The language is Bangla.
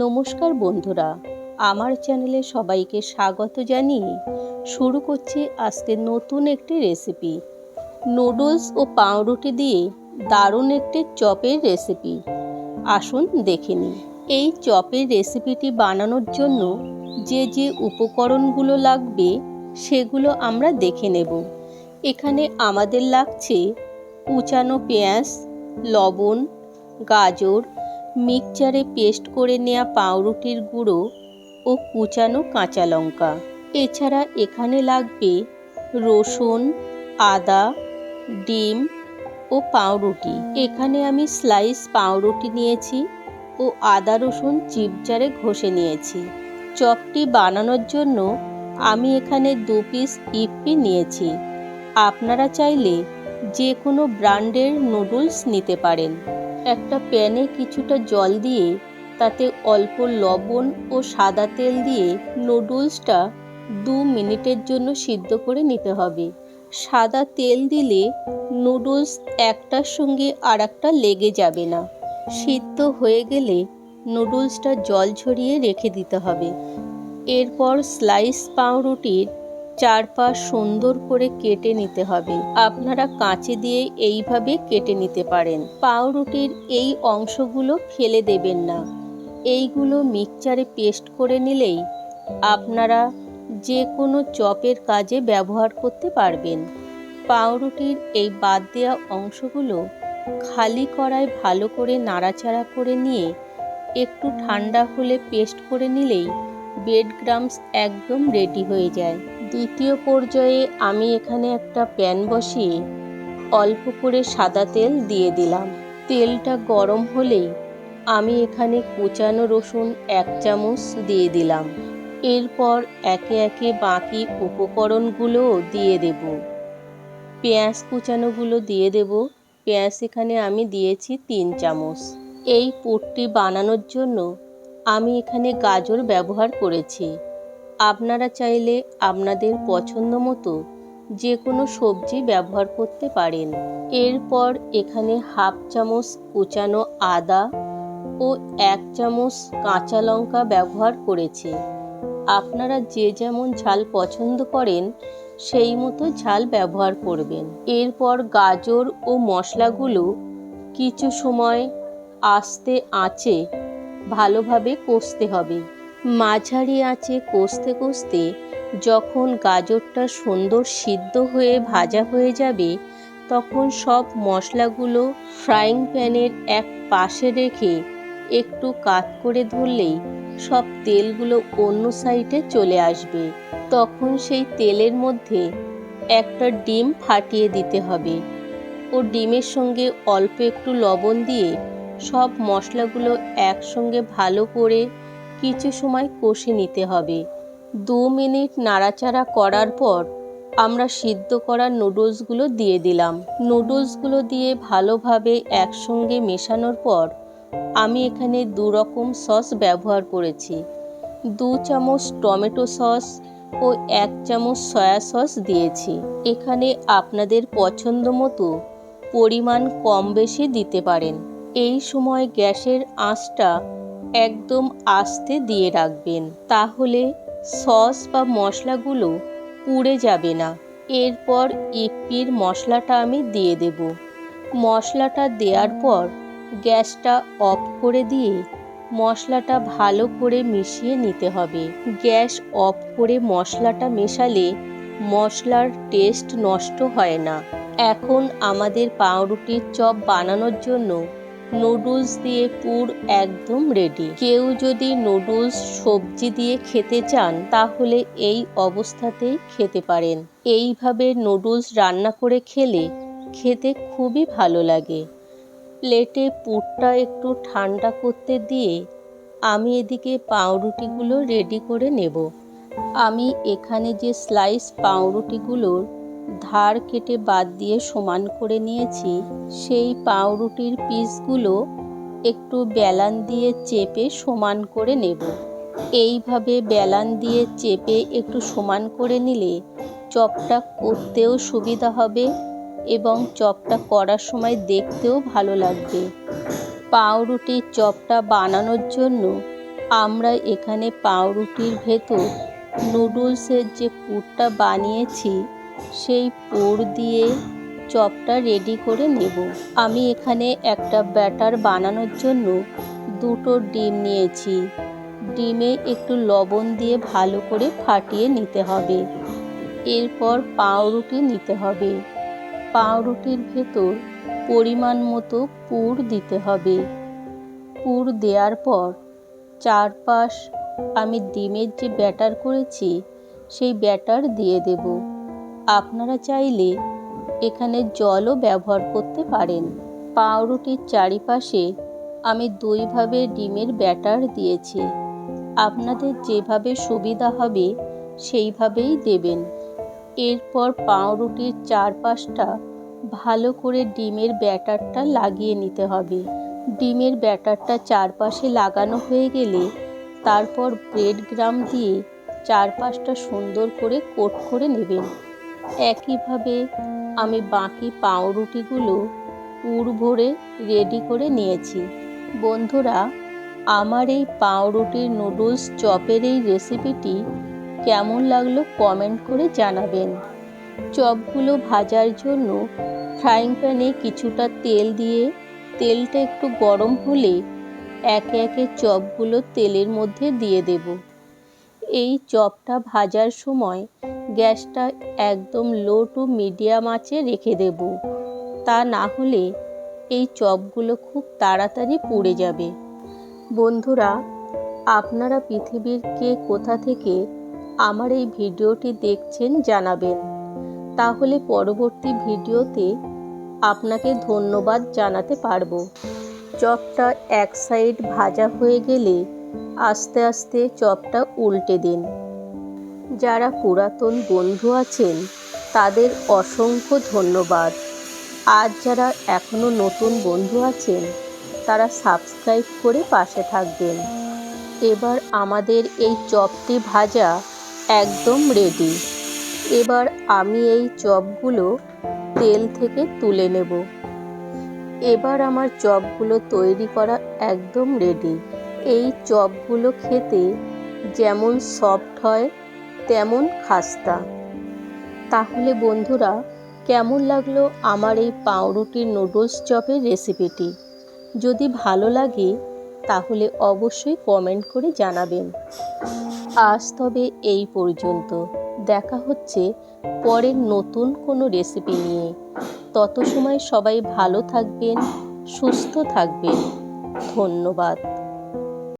নমস্কার বন্ধুরা, আমার চ্যানেলে সবাইকে স্বাগত জানিয়ে শুরু করছি আজকে নতুন একটি রেসিপি নুডলস ও পাউরুটি দিয়ে দারুণ একটি চপের রেসিপি আসুন দেখে নিই। এই চপের রেসিপিটি বানানোর জন্য যে যে উপকরণগুলো লাগবে, সেগুলো আমরা দেখে নেব। এখানে আমাদের লাগছে কুচানো পেঁয়াজ, লবণ, গাজর মিক্সচারে পেস্ট করে নেওয়া পাউরুটির গুঁড়ো ও কুচানো কাঁচা লঙ্কা। এছাড়া এখানে লাগবে রসুন, আদা, ডিম ও পাউরুটি। এখানে আমি স্লাইস পাউরুটি নিয়েছি ও আদা রসুন চিপচারে ঘষে নিয়েছি। চপটি বানানোর জন্য আমি এখানে দু পিস ইপি নিয়েছি। আপনারা চাইলে যে কোনো ব্র্যান্ডের নুডলস নিতে পারেন। একটা প্যানে কিছুটা জল দিয়ে, তাতে অল্প লবণ ও সাদা তেল দিয়ে নুডলসটা দু মিনিটের জন্য সিদ্ধ করে নিতে হবে। সাদা তেল দিলে নুডলস একটার সঙ্গে আর একটা লেগে যাবে না। সিদ্ধ হয়ে গেলে নুডলসটা জল ঝরিয়ে রেখে দিতে হবে। এরপর স্লাইস পাউরুটির চারপাশ সুন্দর করে কেটে নিতে হবে। আপনারা কাঁচি দিয়ে এইভাবে কেটে নিতে পারেন। পাউরুটির এই অংশগুলো ফেলে দেবেন না। এইগুলো মিক্সচারে পেস্ট করে নিলেই আপনারা যে কোনো চপের কাজে ব্যবহার করতে পারবেন। পাউরুটির এই বাদ দেওয়া অংশগুলো খালি কড়ায় ভালো করে নাড়াচাড়া করে নিয়ে একটু ঠান্ডা হলে পেস্ট করে নিলেই ব্রেড গ্রামস একদম রেডি হয়ে যায়। দ্বিতীয় পর্যায়ে আমি এখানে একটা প্যান বসিয়ে অল্প করে সাদা তেল দিয়ে দিলাম। তেলটা গরম হলেই আমি এখানে কুচানো রসুন এক চামচ দিয়ে দিলাম। এরপর একে একে বাকি উপকরণগুলোও দিয়ে দেব। পেঁয়াজ কুচানোগুলো দিয়ে দেব। পেঁয়াজ এখানে আমি দিয়েছি তিন চামচ। এই পুরটি বানানোর জন্য আমি এখানে গাজর ব্যবহার করেছি। আপনারা চাইলে আপনাদের পছন্দ মতো যে কোনো সবজি ব্যবহার করতে পারেন। এরপর এখানে হাফ চামচ কুচানো আদা ও এক চামচ কাঁচা লঙ্কা ব্যবহার করেছি। আপনারা যে যেমন ঝাল পছন্দ করেন, সেই মতো ঝাল ব্যবহার করবেন। এরপর গাজর ও মশলাগুলো কিছু সময় আস্তে আঁচে ভালোভাবে কষতে হবে। মাঝারি আঁচে কষতে কষতে যখন গাজরটা সুন্দর সিদ্ধ হয়ে ভাজা হয়ে যাবে, তখন সব মশলাগুলো ফ্রাইং প্যানের এক পাশে রেখে একটু কাত করে ধরলেই সব তেলগুলো অন্য সাইডে চলে আসবে। তখন সেই তেলের মধ্যে একটা ডিম ফাটিয়ে দিতে হবে। ও ডিমের সঙ্গে অল্প একটু লবণ দিয়ে সব মশলাগুলো একসঙ্গে ভালো করে কিছু সময় কষে নিতে হবে। দু মিনিট নাড়াচাড়া করার পর আমরা সিদ্ধ করা নুডলসগুলো দিয়ে দিলাম। নুডলসগুলো দিয়ে ভালোভাবে একসঙ্গে মেশানোর পর আমি এখানে দু রকম সস ব্যবহার করেছি। দু চামচ টমেটো সস ও এক চামচ সয়া সস দিয়েছি। এখানে আপনাদের পছন্দ মতো পরিমাণ কম বেশি দিতে পারেন। এই সময় গ্যাসের আঁচটা একদম আস্তে দিয়ে রাখবেন। তাহলে সস বা মশলাগুলো পুড়ে যাবে না। এরপর ইপির মশলাটা আমি দিয়ে দেব। মশলাটা দেওয়ার পর গ্যাসটা অফ করে দিয়ে মশলাটা ভালো করে মিশিয়ে নিতে হবে। গ্যাস অফ করে মশলাটা মেশালে মশলার টেস্ট নষ্ট হয় না। এখন আমাদের পাউরুটির চপ বানানোর জন্য নুডলস দিয়ে পুর একদম রেডি কেউ যদি নুডলস সবজি দিয়ে খেতে চান, তাহলে এই অবস্থাতেই খেতে পারেন। এইভাবে নুডলস রান্না করে খেলে খেতে খুবই ভালো লাগে। প্লেটে পুরটা একটু ঠান্ডা করতে দিয়ে আমি এদিকে পাউরুটিগুলো রেডি করে নেব। আমি এখানে যে স্লাইস পাউরুটিগুলোর ধার কেটে বাদ দিয়ে সমান করে নিয়েছি, সেই পাউরুটির পিসগুলো একটু বেলান দিয়ে চেপে সমান করে নেব। এইভাবে বেলান দিয়ে চেপে একটু সমান করে নিলে চপটা করতেও সুবিধা হবে এবং চপটা করার সময় দেখতেও ভালো লাগবে। পাউরুটির চপটা বানানোর জন্য আমরা এখানে পাউরুটির ভেতর নুডলসের যে পুরটা বানিয়েছি সেই পুর দিয়ে চপটা রেডি করে নেব। আমি এখানে একটা ব্যাটার বানানোর জন্য দুটো ডিম নিয়েছি। ডিমে একটু লবণ দিয়ে ভালো করে ফাটিয়ে নিতে হবে। এরপর পাউরুটি নিতে হবে। পাউরুটির ভেতর পরিমাণ মতো পুর দিতে হবে। পুর দেওয়ার পর চারপাশ আমি ডিমের যে ব্যাটার করেছি, সেই ব্যাটার দিয়ে দেব। আপনারা চাইলে এখানে জলও ব্যবহার করতে পারেন। পাউরুটির চারিপাশে আমি দুইভাবে ডিমের ব্যাটার দিয়েছি। আপনাদের যেভাবে সুবিধা হবে সেইভাবেই দেবেন। এরপর পাউরুটির চারপাশটা ভালো করে ডিমের ব্যাটারটা লাগিয়ে নিতে হবে। ডিমের ব্যাটারটা চারপাশে লাগানো হয়ে গেলে তারপর ব্রেড গ্রাম দিয়ে চারপাশটা সুন্দর করে কোট করে নেবেন। একইভাবে আমি বাকি পাউরুটিগুলো পুর ভরে রেডি করে নিয়েছি। বন্ধুরা, আমার এই পাউরুটির নুডলস চপের এই রেসিপিটি কেমন লাগল কমেন্ট করে জানাবেন। চপগুলো ভাজার জন্য ফ্রাইং প্যানে কিছুটা তেল দিয়ে, তেলটা একটু গরম হলে একে একে চপগুলো তেলের মধ্যে দিয়ে দেব। এই চপটা ভাজার সময় গ্যাসটা একদম লো টু মিডিয়াম আঁচে রেখে দেব। তা না হলে এই চপগুলো খুব তাড়াতাড়ি পুড়ে যাবে। বন্ধুরা, আপনারা পৃথিবীর কে কোথা থেকে আমার এই ভিডিওটি দেখছেন জানাবেন। তাহলে পরবর্তী ভিডিওতে আপনাকে ধন্যবাদ জানাতে পারব। চপটা এক সাইড ভাজা হয়ে গেলে আস্তে আস্তে চপটা উল্টে দিন। যারা পুরাতন বন্ধু আছেন, তাদের অসংখ্য ধন্যবাদ। আর যারা এখনও নতুন বন্ধু আছেন, তারা সাবস্ক্রাইব করে পাশে থাকবেন। এবার আমাদের এই চপটি ভাজা একদম রেডি এবার আমি এই চপগুলো তেল থেকে তুলে নেব। এবার আমার চপগুলো তৈরি করা একদম রেডি এই চপগুলো খেতে যেমন সফট হয়, তেমন খাস্তা। তাহলে বন্ধুরা, কেমন লাগল আমার এই পাউরুটির নুডলস চপের রেসিপিটি যদি ভালো লাগে, তাহলে অবশ্যই কমেন্ট করে জানাবেন। আজ তবে এই পর্যন্ত। দেখা হচ্ছে পরের নতুন কোনো রেসিপি নিয়ে। তত সময় সবাই ভালো থাকবেন, সুস্থ থাকবেন। ধন্যবাদ।